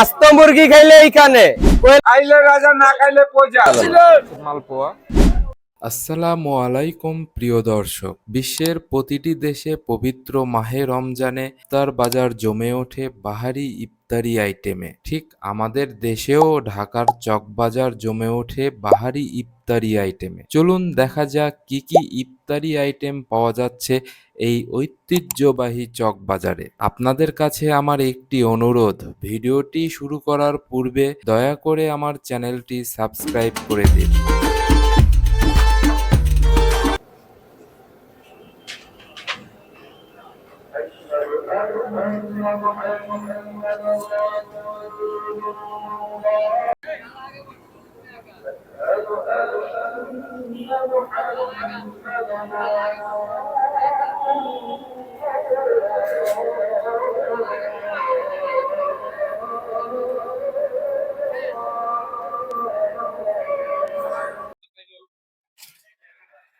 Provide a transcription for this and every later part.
আস্ত মুরগি খাইলে এইখানে। খাইলে রাজা না খাইলে প্রজা। মালপোয়া। আসসালামু আলাইকুম, প্রিয় দর্শক। বিশ্বের প্রতিটি দেশে পবিত্র মাহে রমজানে তার বাজার জমে ওঠে বাহারি ইফতারি আইটেমে। ঠিক আমাদের দেশেও ঢাকার চকবাজার জমে ওঠে বাহারি ইফতারি আইটেমে। চলুন দেখা যাক কি কি ইফতারি আইটেম পাওয়া যাচ্ছে এই ঐতিহ্যবাহী চকবাজারে। আপনাদের কাছে আমার একটি অনুরোধ, ভিডিওটি শুরু করার পূর্বে দয়া করে আমার চ্যানেলটি সাবস্ক্রাইব করে দিন।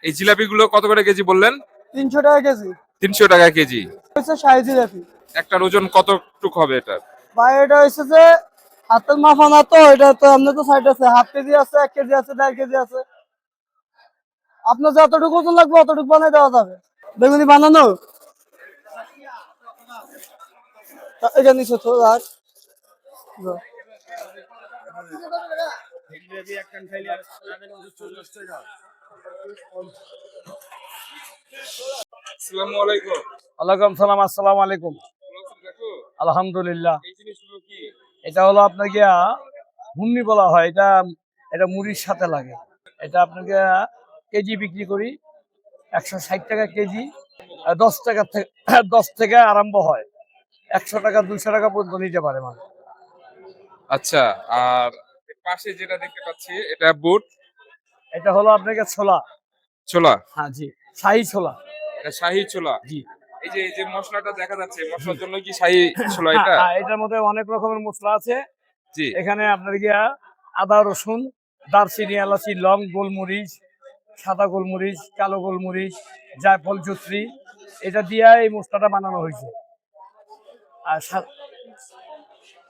এই জিলাপি গুলো কত করে কেজি বললেন? তিনশো টাকা কেজি। তিনশো টাকা কেজি। হচ্ছে সাইজ জিলাপি একটার ওজন কতটুক হবে এটা ভাই এটা হচ্ছে যে হাতের মাফা না তো এটা তো আপনার তো সাইড আছে। হাফ কেজি আছে এক কেজি আছে দেড় কেজি আছে। আপনার যতটুকু ওজন লাগবে অতটুকু বানাই দেওয়া যাবে। বেগুনি বানানো? এটা নিচে তো আর আসসালামু আলাইকুম। সালাম আসসালামু আলাইকুম। আলহামদুলিল্লাহ। এটা হলো আপনার গিয়া হুন্নি বলা হয়। এটা এটা মুড়ির সাথে লাগে। এটা আপনাকে কেজি বিক্রি করি। একশো ষাট টাকা কেজি দশ টাকা থেকে দশ থেকে আরম্ভ হয়। একশো টাকা দুশো টাকা পর্যন্ত নিতে পারে মানে আচ্ছা আর পাশে যেটা দেখতে পাচ্ছি এটা বুট। এটা হলো আপনাকে ছোলা। ছোলা? হ্যাঁ জি। শাহি ছোলা। এটা শাহি ছোলা? জি। এই যে যে মশলাটা দেখা যাচ্ছে মশলার জন্য কি শাহি ছোলা এটা? হ্যাঁ, এটার মধ্যে অনেক রকমের মশলা আছে। জি। এখানে আপনার গিয়া আদা রসুন দারচিনি এলাচি লং গোলমরিচ সাদা গোলমরিচ কালো গোলমরিচ জায়ফল চুত্রি এটা দিয়ে এই মশলাটা বানানো হয়েছে। আর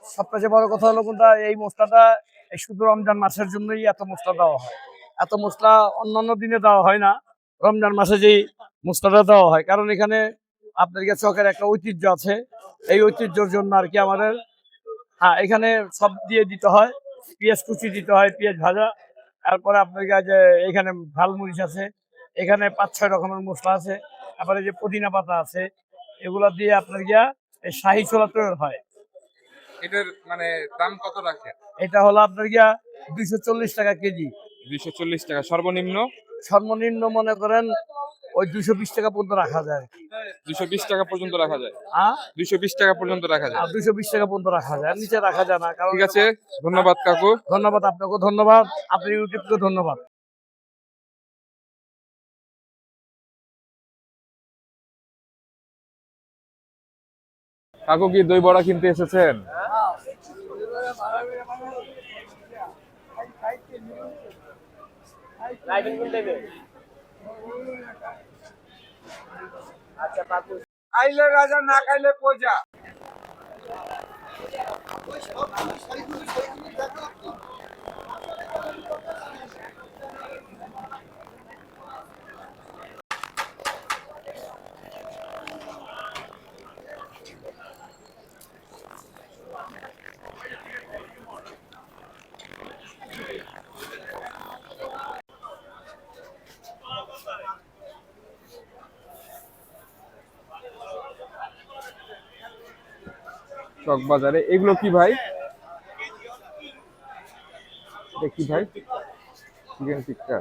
সবচেয়ে বড় কথা হলো কোনটা এই মশলাটা এই শুধু রমজান মাসের জন্যই এত মশলা দেওয়া হয়। এত মশলা অন্যান্য দিনে দেওয়া হয় না। রমজান মাসে যেই মশলাটা দেওয়া হয় কারণ এখানে আপনার কাছে চকের একটা ঐতিহ্য আছে। এই ঐতিহ্যর জন্য আর কি আমাদের হ্যাঁ এখানে সব দিয়ে দিতে হয়। পেঁয়াজ কুচি দিতে হয় পেঁয়াজ ভাজা। তারপরে আপনার কাছে এখানে ঝাল মরিচ আছে এখানে পাঁচ ছয় রকমের মশলা আছে। তারপরে যে পুদিনা পাতা আছে এগুলো দিয়ে আপনার গিয়া এই শাহি ছোলা তৈরি হয়। এটার মানে দাম কত রাখে এটা হলো আপনার গিয়া দুইশো চল্লিশ টাকা কেজি। দুইশো চল্লিশ টাকা সর্বনিম্ন? সর্বনিম্ন মনে করেন ওই দুইশো বিশ টাকা পর্যন্ত রাখা যায়। দুইশো বিশ টাকা পর্যন্ত রাখা যায়। হ্যাঁ? দুইশো বিশ টাকা পর্যন্ত রাখা যায়। আর দুইশো বিশ টাকা পর্যন্ত রাখা যায়। নিচে রাখা যায় না কারণ ঠিক আছে ধন্যবাদ কাকু। ধন্যবাদ আপনাকে ধন্যবাদ। আপনি ইউটিউবকে ধন্যবাদ। কাকু কি দই বড়া কিনতে এসেছেন? খাইলে রাজা না খাইলে প্রজা। চক বাজারে। এগুলো কি ভাই? কি ভাই? চিকেন টিক্কা।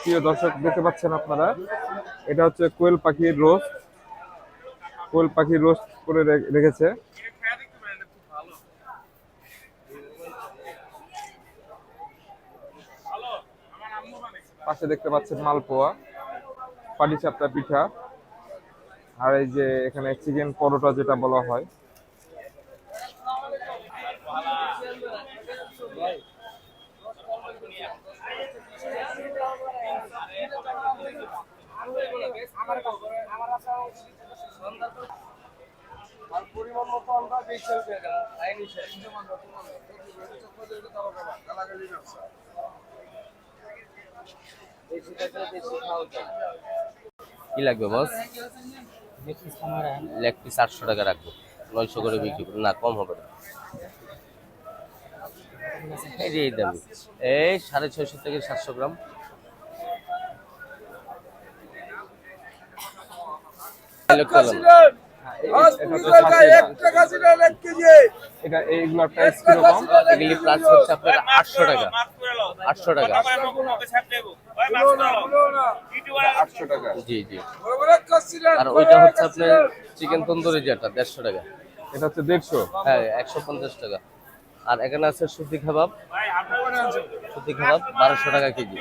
প্রিয় দর্শক, দেখতে পাচ্ছেন আপনারা? এটা হচ্ছে কোয়েল পাখির রোস্ট। কোয়েল পাখির রোস্ট করে রেখেছে। পাশে দেখতে পাচ্ছেন মালপোয়া, পাটিসাপটা পিঠা, আর এই যে এখানে চিকেন পরোটা যেটা বলা হয়। কি লাগবে বস লেগ পিস আটশো টাকা রাখব। নয়শো করে বিক্রি করব। না, কম হবে না। এই সাড়ে ছয়শো থেকে সাতশো গ্রাম। না। এটা এইগুলোর প্রাইস কীরকম এগুলি প্লাস হচ্ছে আপনার আটশো টাকা। আটশো টাকা। আটশো টাকা। জি জি। আর ওইটা হচ্ছে আপনার চিকেন তন্দুরি যেটা দেড়শো টাকা। এটা হচ্ছে দেড়শো? হ্যাঁ একশো পঞ্চাশ টাকা। আর এখানে আছে সুতি কাবাব সুতি কাবাব বারোশো টাকা কেজি।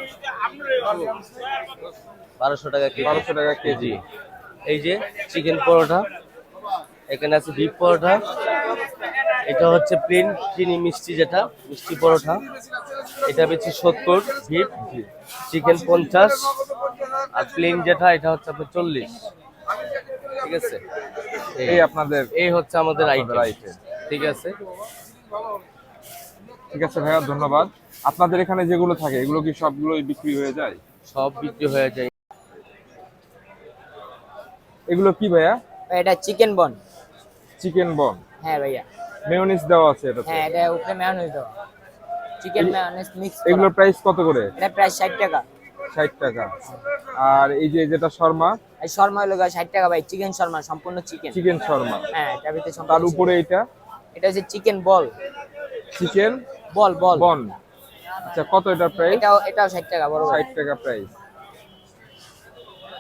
বারোশো টাকা কেজি। বারোশো টাকা কেজি। এই যে চিকেন পরোটা এখানে আছে বিফ পরোটা। এটা হচ্ছে প্লেন চিনি মিষ্টি যেটা মিষ্টি পরোটা। এটা বেশি সত্তর বিফ চিকেন পঞ্চাশ। আর প্লেন যেটা এটা হচ্ছে আপনার চল্লিশ। ঠিক আছে? এই আপনাদের এই হচ্ছে আমাদের আইটেম ঠিক আছে? ঠিক আছে ভাইয়া ধন্যবাদ। আপনাদের এখানে যেগুলো থাকে এগুলো কি সবগুলোই বিক্রি হয়ে যায়? সব বিক্রি হয়ে যায়। এগুলো কি ভাইয়া? এটা চিকেন বন চিকেন বন হ্যাঁ ভাইয়া। মেয়োনিজ দেওয়া আছে এটাতে? হ্যাঁ এটা উপরে ম্যায়োনিজ দেওয়া। চিকেন ম্যায়োনিজ মিক্স এগুলোর প্রাইস কত করে? এটা প্রায় ষাট টাকা। ষাট টাকা। আর এই যে যেটা শর্মা? এই শর্মা হলো ষাট টাকা ভাই। চিকেন শর্মা সম্পূর্ণ চিকেন চিকেন শর্মা। হ্যাঁ এটা ভিতরে তার সম্পূর্ণ উপরে এটা? এটা হচ্ছে চিকেন বল চিকেন বল বল বন আচ্ছা কত এটা প্রাইস এটাও এটাও ষাট টাকা বড় ভাই। ষাট টাকা প্রাইস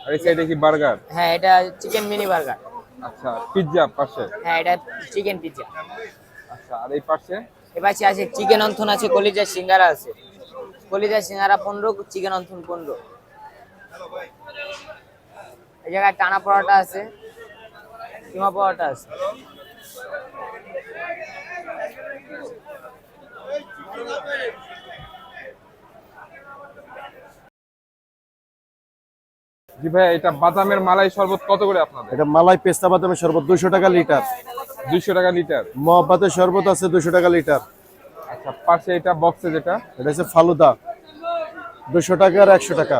আর এই সাইডে কি বার্গার হ্যাঁ এটা চিকেন মিনি বার্গার আচ্ছা পিৎজা পাশে? হ্যাঁ এটা চিকেন পিৎজা আচ্ছা আর এই পাশে? এবার আছে চিকেন অন্থন আছে কলিজা সিঙ্গারা আছে। কলিজা সিঙ্গারা পনেরো চিকেন অন্থন পনেরো। এই জায়গায় টানা পরোটা আছে কিমা পরোটা আছে। জি ভাই এটা বাদামের মালাই শরবত কত করে আপনাদের? এটা মালাই পেস্তা বাদামের শরবত দুশো টাকা লিটার। দুইশো টাকা লিটার। মহাব্বাতের শরবত আছে দুশো টাকা লিটার। আচ্ছা পাশে এটা বক্সে যেটা? এটা হচ্ছে ফালুদা। দুশো টাকা আর একশো টাকা।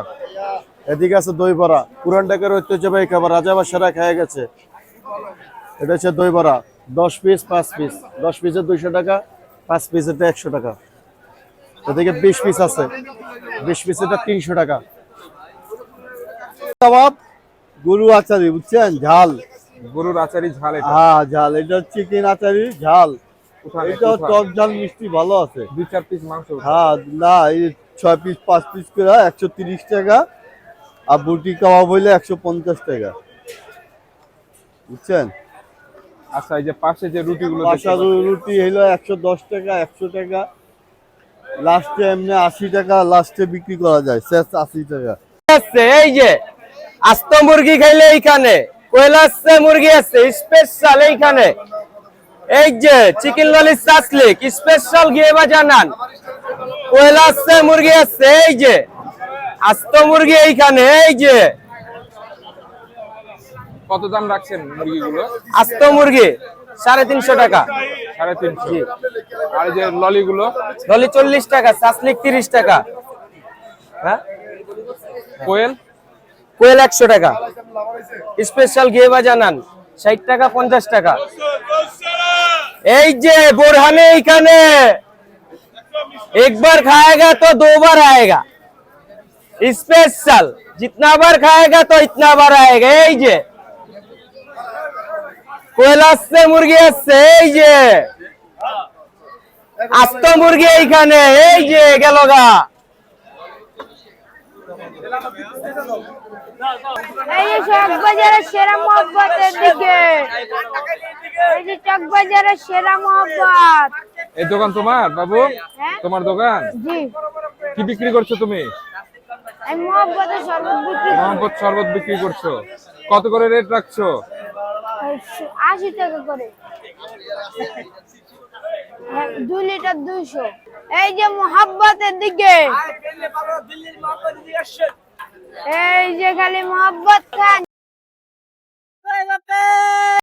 এদিকে আছে দই বড়া পুরান টাকার ঐতিহ্যবাহী খাবার রাজা বাসারা খেয়ে গেছে। এটা হচ্ছে দই বড়া দশ পিস পাঁচ পিস দশ পিসের দুইশো টাকা পাঁচ পিস এটা একশো টাকা। এদিকে বিশ পিস আছে। বিশ পিস এটা তিনশো টাকা। কাবাব গরু আচারি বুঝছেন? ঝাল। গরুর আচারি ঝাল এটা। হ্যাঁ ঝাল। এটা চিকেন আচারি ঝাল। এটা টক ঝাল মিষ্টি ভালো আছে। দুই চার পিস মাংস হ্যাঁ না এই ছয় পিস পাঁচ পিস করে একশো তিরিশ টাকা। আর বুটি কাবাব হইলে একশো পঞ্চাশ টাকা। বুঝছেন? আচ্ছা এই যে পাশে যে রুটিগুলো রুটি হইল একশো দশ টাকা একশো টাকা। লাস্টে এমনি আশি টাকা লাস্টে বিক্রি করা যায়। শেষ আশি টাকা। এই যে আস্ত মুরগি খাইলে এইখানে। কয়লাচ্ছে মুরগি আছে স্পেশাল এইখানে। এই যে চিকেন ললিস চাসলিক স্পেশাল গিয়ে বা জানান। কয়লাচ্ছে মুরগি আছে এই যে। আস্ত মুরগি এইখানে এই যে। কত দাম রাখছেন মুরগিগুলো? আস্ত মুরগি সাড়ে তিনশো টাকা। সাড়ে তিনশো। আর যে ললিগুলো? ললি চল্লিশ টাকা চাসলিক তিরিশ টাকা। হ্যাঁ? কোয়েল? কোয়েল একশো টাকা। স্পেশাল গেবা জানান ষাট টাকা, পঞ্চাশ টাকা। এই যে বোরহানে এইখানে, একবার খায়েগা তো দোবার আয়েগা। স্পেশাল জিতনা বার খায়েগা তো ইতনা বার আয়েগা। এই যে, কোয়েল আসছে, মুরগি আসছে, এই যে, আস্ত মুরগি এইখানে, এই যে গেল গা। এই যে চকবাজারের সেরা মহব্বতের দিকে। এই যে চকবাজারের সেরা মহব্বত। এই দোকান তোমার বাবু? হ্যাঁ? তোমার দোকান? জি। কি বিক্রি করছ তুমি? আমি মহব্বতের শরবত বিক্রি করি। মোহাম্মদ শরবত বিক্রি করছ। কত করে রেট রাখছো? আশি টাকা করে। হ্যাঁ, দুই লিটার দুইশো। এই যে মোহাব্বতের দিকে। এই যে খালি মোহাব্বত খান।